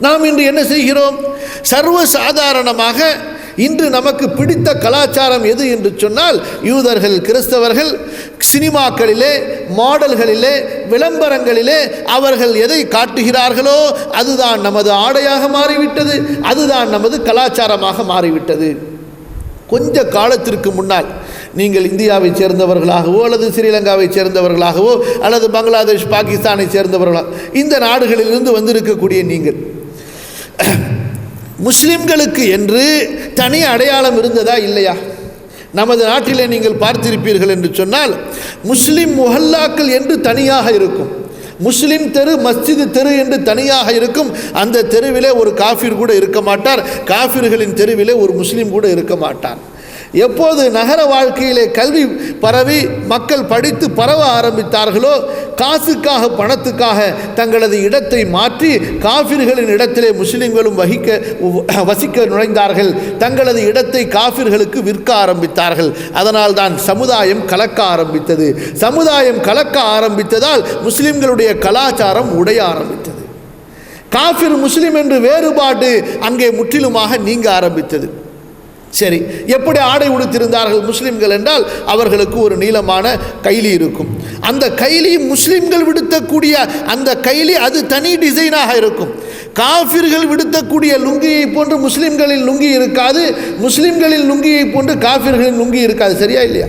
நாம் இன்று என்ன செய்கிறோம்? சர்வ சாதாரணமாக இன்று நமக்கு பிடித்த கலாச்சாரம் எது என்று சொன்னால் யூதர்கள் கிறிஸ்தவர்கள் சினிமாக்களிலே மாடல்களிலே விளம்பரங்களிலே அவர்கள் எதை காட்டுகிறார்களோ அதுதான் நமது ஆடையாக மாறிவிட்டது அதுதான் நமது கலாச்சாரமாக மாறிவிட்டது. கொஞ்ச காலத்திற்கு முன்னால் நீங்கள் இந்தியாவை சேர்ந்தவர்களாகவோ அல்லது ஸ்ரீலங்காவை சேர்ந்தவர்களாகவோ அல்லது பங்களாதேஷ் பாகிஸ்தானை சேர்ந்தவர்களாக இந்த நாடுகளிலிருந்து வந்திருக்கக்கூடிய நீங்கள் முஸ்லிம்களுக்கு என்று தனி அடையாளம் இருந்ததா இல்லையா? நமது நாட்டிலே நீங்கள் பார்த்திருப்பீர்கள் என்று சொன்னால் முஸ்லிம் முஹல்லாக்கள் என்று தனியாக இருக்கும். முஸ்லிம் தெரு மஸ்ஜிது தெரு என்று தனியாக இருக்கும். அந்த தெருவிலே ஒரு காஃபிர் கூட இருக்க மாட்டார். காஃபிர்களின் தெருவிலே ஒரு முஸ்லீம் கூட இருக்க மாட்டார். எப்போது நகர வாழ்க்கையிலே கல்வி பரவி மக்கள் படித்து பரவ ஆரம்பித்தார்களோ காசுக்காக பணத்துக்காக தங்களது இடத்தை மாற்றி காஃபிர்களின் இடத்திலே முஸ்லிம்களும் வகிக்க வசிக்க நுழைந்தார்கள். தங்களது இடத்தை காஃபிர்களுக்கு விற்க ஆரம்பித்தார்கள். அதனால் தான் சமுதாயம் கலக்க ஆரம்பித்தது. சமுதாயம் கலக்க ஆரம்பித்ததால் முஸ்லிம்களுடைய கலாச்சாரம் உடைய ஆரம்பித்தது. காஃபிர் முஸ்லிம் என்று வேறுபாடு அங்கே முற்றிலுமாக நீங்க ஆரம்பித்தது. சரி எப்படி ஆடை உடுத்திருந்தார்கள் முஸ்லிம்கள் என்றால் அவர்களுக்கு ஒரு நீளமான கைலி இருக்கும். அந்த கைலி முஸ்லிம்கள் விடுத்தக்கூடிய அந்த கைலி அது தனி டிசைனாக இருக்கும். காஃபிர்கள் விடுத்தக்கூடிய லுங்கியை போன்று முஸ்லிம்களின் லுங்கி இருக்காது முஸ்லிம்களின் லுங்கியை போன்று காஃபிர்களின் லுங்கி இருக்காது. சரியா இல்லையா?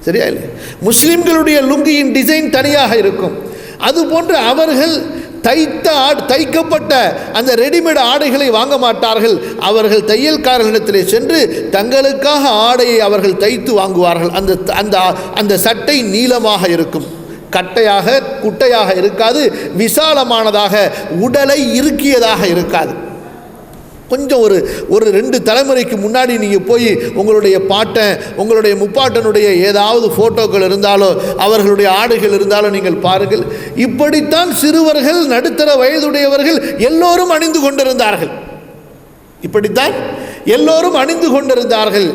சரியா இல்லையா? முஸ்லிம்களுடைய லுங்கியின் டிசைன் தனியாக இருக்கும். அதுபோன்று அவர்கள் தைத்த ஆட் தைக்கப்பட்ட அந்த ரெடிமேட் ஆடைகளை வாங்க மாட்டார்கள். அவர்கள் தையல்காரர்களிடத்திலே சென்று தங்களுக்காக ஆடையை அவர்கள் தைத்து வாங்குவார்கள். அந்த அந்த அந்த சட்டை நீளமாக இருக்கும். கட்டையாக குட்டையாக இருக்காது. விசாலமானதாக உடலை இறுக்கியதாக இருக்காது. கொஞ்சம் ஒரு ஒரு ரெண்டு தலைமுறைக்கு முன்னாடி நீங்கள் போய் உங்களுடைய பாட்டன் உங்களுடைய முப்பாட்டனுடைய ஏதாவது ஃபோட்டோக்கள் இருந்தாலோ அவர்களுடைய ஆடைகள் இருந்தாலோ நீங்கள் பாருங்கள். இப்படித்தான் சிறுவர்கள் நடுத்தர வயதுடையவர்கள் எல்லோரும் அணிந்து கொண்டிருந்தார்கள். இப்படித்தான் எல்லோரும் அணிந்து கொண்டிருந்தார்கள்.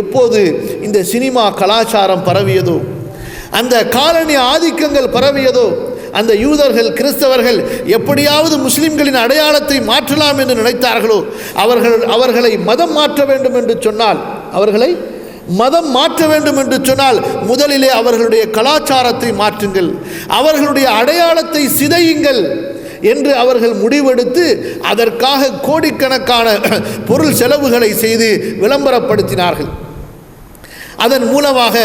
எப்போது இந்த சினிமா கலாச்சாரம் பரவியதோ அந்த காலனி ஆதிக்கங்கள் பரவியதோ அந்த யூதர்கள் கிறிஸ்தவர்கள் எப்படியாவது முஸ்லிம்களின் அடையாளத்தை மாற்றலாம் என்று நினைத்தார்களோ அவர்கள் அவர்களை மதம் மாற்ற வேண்டும் என்று சொன்னால் அவர்களை மதம் மாற்ற வேண்டும் என்று சொன்னால் முதலிலே அவர்களுடைய கலாச்சாரத்தை மாற்றுங்கள் அவர்களுடைய அடையாளத்தை சிதையுங்கள் என்று அவர்கள் முடிவெடுத்து அதற்காக கோடிக்கணக்கான பொருள் செலவுகளை செய்து விளம்பரப்படுத்தினார்கள். அதன் மூலமாக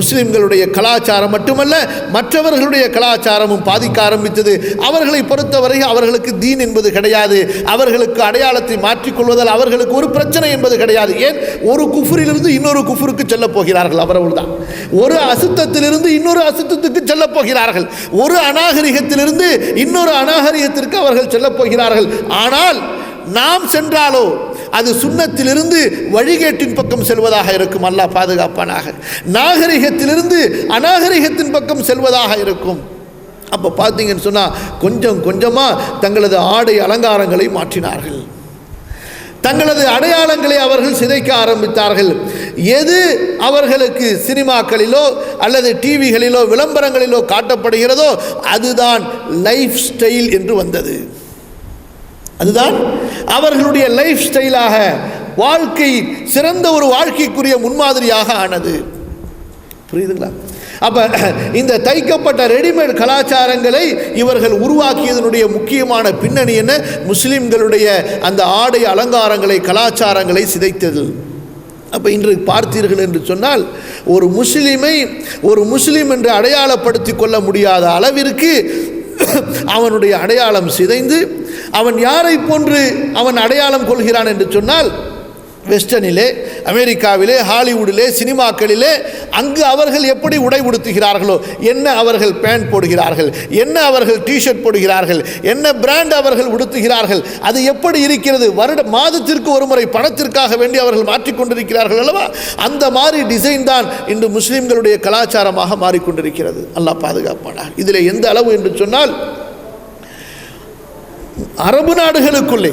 முஸ்லிம்களுடைய கலாச்சாரம் மட்டுமல்ல மற்றவர்களுடைய கலாச்சாரமும் பாதிக்க ஆரம்பித்தது. அவர்களை பொறுத்தவரை அவர்களுக்கு தீன் என்பது கிடையாது. அவர்களுக்கு அடையாளத்தை மாற்றிக்கொள்வதால் அவர்களுக்கு ஒரு பிரச்சனை என்பது கிடையாது. ஏன்? ஒரு குஃபரிலிருந்து இன்னொரு குஃபுருக்கு செல்லப் போகிறார்கள் அவரவள்தான் ஒரு அசுத்தத்திலிருந்து இன்னொரு அசுத்தத்துக்கு செல்லப் போகிறார்கள். ஒரு அநாகரிகத்திலிருந்து இன்னொரு அநாகரிகத்திற்கு அவர்கள் செல்லப் போகிறார்கள். ஆனால் நாம் சென்றாலோ அது சுண்ணத்திலிருந்து வழிகேட்டின் பக்கம் செல்வதாக இருக்கும். அல்லாஹ் பாதுகாப்பானாக. நாகரிகத்திலிருந்து அநாகரிகத்தின் பக்கம் செல்வதாக இருக்கும். அப்போ பார்த்தீங்கன்னு சொன்னால் கொஞ்சம் கொஞ்சமாக தங்களது ஆடை அலங்காரங்களை மாற்றினார்கள். தங்களது அடையாளங்களை அவர்கள் சிதைக்க ஆரம்பித்தார்கள். எது அவர்களுக்கு சினிமாக்களிலோ அல்லது டிவிகளிலோ விளம்பரங்களிலோ காட்டப்படுகிறதோ அதுதான் லைஃப் ஸ்டைல் என்று வந்தது. அதுதான் அவர்களுடைய லைஃப் ஸ்டைலாக வாழ்க்கை சிறந்த ஒரு வாழ்க்கைக்குரிய முன்மாதிரியாக ஆனது. புரியுதுங்களா? அப்போ இந்த தைக்கப்பட்ட ரெடிமேட் கலாச்சாரங்களை இவர்கள் உருவாக்கியதனுடைய முக்கியமான பின்னணி என்ன? முஸ்லிம்களுடைய அந்த ஆடை அலங்காரங்களை கலாச்சாரங்களை சிதைத்தது. அப்போ இன்று பார்த்தீர்கள் என்று சொன்னால் ஒரு முஸ்லீமை ஒரு முஸ்லீம் என்று அடையாளப்படுத்தி கொள்ள முடியாத அளவிற்கு அவனுடைய அடையாளம் சிதைந்து அவன் யாரை போன்று அவன் அடையாளம் கொள்கிறான் என்று சொன்னால் வெஸ்டர்னிலே அமெரிக்காவிலே ஹாலிவுட்டிலே சினிமாக்களிலே அங்கு அவர்கள் எப்படி உடை உடுத்துகிறார்களோ என்ன அவர்கள் பேண்ட் போடுகிறார்கள் என்ன அவர்கள் டிஷர்ட் போடுகிறார்கள் என்ன பிராண்ட் அவர்கள் உடுத்துகிறார்கள் அது எப்படி இருக்கிறது வருட மாதத்திற்கு ஒரு முறை பணத்திற்காக வேண்டி அவர்கள் மாற்றிக்கொண்டிருக்கிறார்கள் அல்லவா? அந்த மாதிரி டிசைன் தான் இன்று முஸ்லீம்களுடைய கலாச்சாரமாக மாறிக்கொண்டிருக்கிறது. அல்லாஹ் பாதுகாப்பானார் இதில் எந்த அளவு என்று சொன்னால் அரபு நாடுகளுக்குள்ளே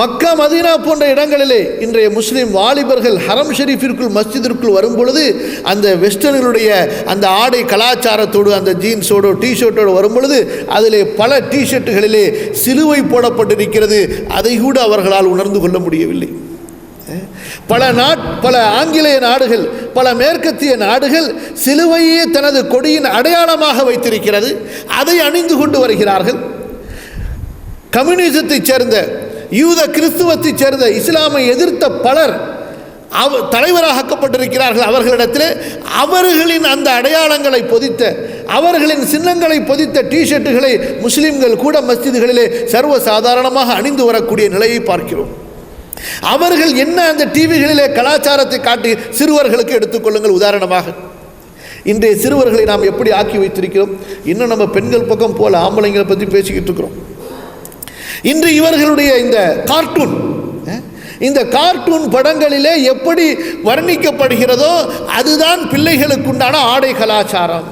மக்கா மதீனா போன்ற இடங்களிலே இன்றைய முஸ்லீம் வாலிபர்கள் ஹரம் ஷெரீஃபிற்குள் மஸ்ஜிதிற்குள் வரும் பொழுது அந்த வெஸ்டர்னுடைய அந்த ஆடை கலாச்சாரத்தோடு அந்த ஜீன்ஸோடு டிஷர்ட்டோடு வரும் பொழுது அதிலே பல டிஷர்ட்டுகளிலே சிலுவை போடப்பட்டிருக்கிறது. அதை கூட அவர்களால் உணர்ந்து கொள்ள முடியவில்லை. பல நாட் பல ஆங்கிலேய நாடுகள் பல மேற்கத்திய நாடுகள் சிலுவையே தனது கொடியின் அடையாளமாக வைத்திருக்கிறது. அதை அணிந்து கொண்டு வருகிறார்கள். கம்யூனிசத்தைச் சேர்ந்த யூத கிறிஸ்துவத்தைச் சேர்ந்த இஸ்லாமை எதிர்த்த பலர் அவ தலைவராக்கப்பட்டிருக்கிறார்கள் அவர்களிடத்தில். அவர்களின் அந்த அடையாளங்களை பொதித்த அவர்களின் சின்னங்களை பொதித்த டிஷர்ட்டுகளை முஸ்லிம்கள் கூட மஸ்ஜிதுகளிலே சர்வ சாதாரணமாக அணிந்து வரக்கூடிய நிலையை பார்க்கிறோம். அவர்கள் என்ன அந்த டிவிகளிலே கலாச்சாரத்தை காட்டி சிறுவர்களுக்கு எடுத்துக்கொள்ளுங்கள் உதாரணமாக இன்றைய சிறுவர்களை நாம் எப்படி ஆக்கி வைத்திருக்கிறோம்? இன்னும் நம்ம பெண்கள் பக்கம் போல ஆம்பளைங்களை பற்றி பேசிக்கிட்டு இருக்கிறோம். இன்று இவர்களுடைய இந்த கார்ட்டூன் இந்த கார்ட்டூன் படங்களிலே எப்படி வர்ணிக்கப்படுகிறதோ அதுதான் பிள்ளைகளுக்குண்டான ஆடை கலாச்சாரம்.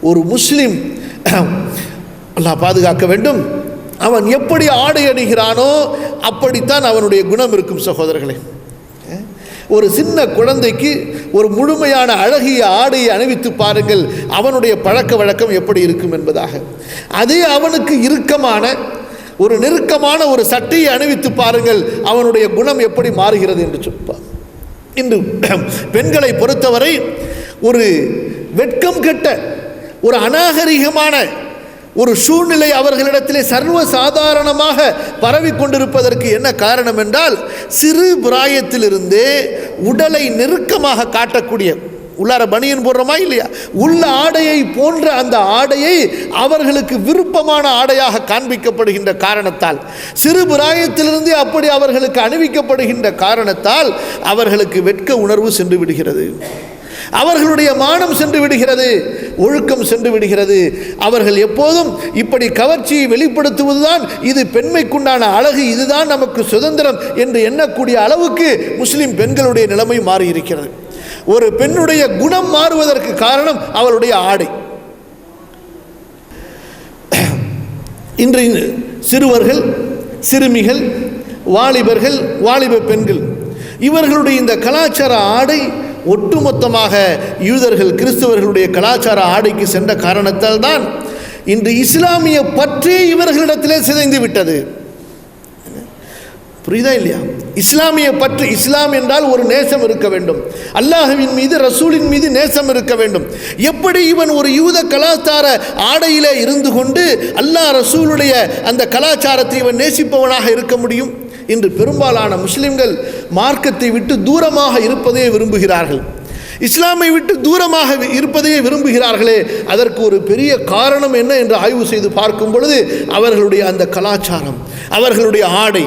ஒரு முஸ்லீம் அல்லாஹ் பாதுகாக்க வேண்டும். அவன் எப்படி ஆடை அணிகிறானோ அப்படித்தான் அவனுடைய குணம் இருக்கும் சகோதரர்களே. ஒரு சின்ன குழந்தைக்கு ஒரு முழுமையான அழகிய ஆடையை அணிவித்து பாருங்கள் அவனுடைய பழக்க வழக்கம் எப்படி இருக்கும் என்பதாக. அதே அவனுக்கு இறுக்கமான ஒரு நெருக்கமான ஒரு சட்டையை அணிவித்து பாருங்கள் அவனுடைய குணம் எப்படி மாறுகிறது என்று சொல்வார். இன்று பெண்களை பொறுத்தவரை ஒரு வெட்கம் கெட்ட ஒரு அநாகரிகமான ஒரு சூழ்நிலை அவர்களிடத்திலே சர்வ சாதாரணமாக பரவி கொண்டிருப்பதற்கு என்ன காரணம் என்றால் சிறு பிராயத்திலிருந்தே உடலை நெருக்கமாக காட்டக்கூடிய உள்ளார பனியன் போடுறோமா இல்லையா? உள்ள ஆடையை போன்ற அந்த ஆடையை அவர்களுக்கு விருப்பமான ஆடையாக காண்பிக்கப்படுகின்ற காரணத்தால் சிறு பிராயத்திலிருந்தே அப்படி அவர்களுக்கு அணிவிக்கப்படுகின்ற காரணத்தால் அவர்களுக்கு வெட்க உணர்வு சென்று விடுகிறது. அவர்களுடைய மானம் சென்று விடுகிறது ஒழுக்கம் சென்று விடுகிறது. அவர்கள் எப்போதும் இப்படி கவர்ச்சியை வெளிப்படுத்துவதுதான் இது பெண்மைக்குண்டான அழகு இதுதான் நமக்கு சுதந்திரம் என்று எண்ணக்கூடிய அளவுக்கு முஸ்லிம் பெண்களுடைய நிலைமை மாறியிருக்கிறது. ஒரு பெண்ணுடைய குணம் மாறுவதற்கு காரணம் அவளுடைய ஆடை. இன்று சிறுவர்கள் சிறுமிகள் வாலிபர்கள் வாலிப பெண்கள் இவர்களுடைய இந்த கலாச்சார ஆடை ஒட்டுமொத்தமாக யூதர்கள் கிறிஸ்தவர்களுடைய கலாச்சார ஆடைக்கு சென்ற காரணத்தால் தான் இன்று இஸ்லாமிய பற்றே இவர்களிடத்திலே சிதைந்து விட்டது. புரியுதா இல்லையா? இஸ்லாமிய பற்று இஸ்லாம் என்றால் ஒரு நேசம் இருக்க வேண்டும். அல்லாஹுவின் மீது ரசூலின் மீது நேசம் இருக்க வேண்டும். எப்படி இவன் ஒரு யூத கலாச்சார ஆடையிலே இருந்து கொண்டு அல்லாஹ் ரசூலுடைய அந்த கலாச்சாரத்தை இவன் நேசிப்பவனாக இருக்க முடியும்? இன்று பெரும்பாலான முஸ்லிம்கள் மார்க்கத்தை விட்டு தூரமாக இருப்பதே விரும்புகிறார்கள். இஸ்லாமை விட்டு தூரமாக இருப்பதையே விரும்புகிறார்களே அதற்கு ஒரு பெரிய காரணம் என்ன என்று ஆய்வு செய்து பார்க்கும் பொழுது அவர்களுடைய அந்த கலாச்சாரம் அவர்களுடைய ஆடை.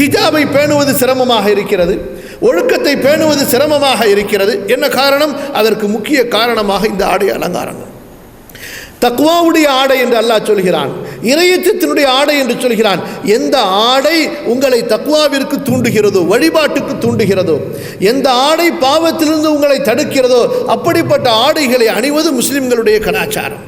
ஹிஜாபை பேணுவது சிரமமாக இருக்கிறது ஒழுக்கத்தை பேணுவது சிரமமாக இருக்கிறது. என்ன காரணம்? அதற்கு முக்கிய காரணமாக இந்த ஆடை அலங்காரங்கள். தக்குவாவுடைய ஆடை என்று அல்லாஹ் சொல்கிறான். இறையச்சத்தினுடைய ஆடை என்று சொல்கிறான். எந்த ஆடை உங்களை தக்குவாவிற்கு தூண்டுகிறதோ வழிபாட்டுக்கு தூண்டுகிறதோ எந்த ஆடை பாவத்திலிருந்து உங்களை தடுக்கிறதோ அப்படிப்பட்ட ஆடைகளை அணிவது முஸ்லிம்களுடைய கலாச்சாரம்.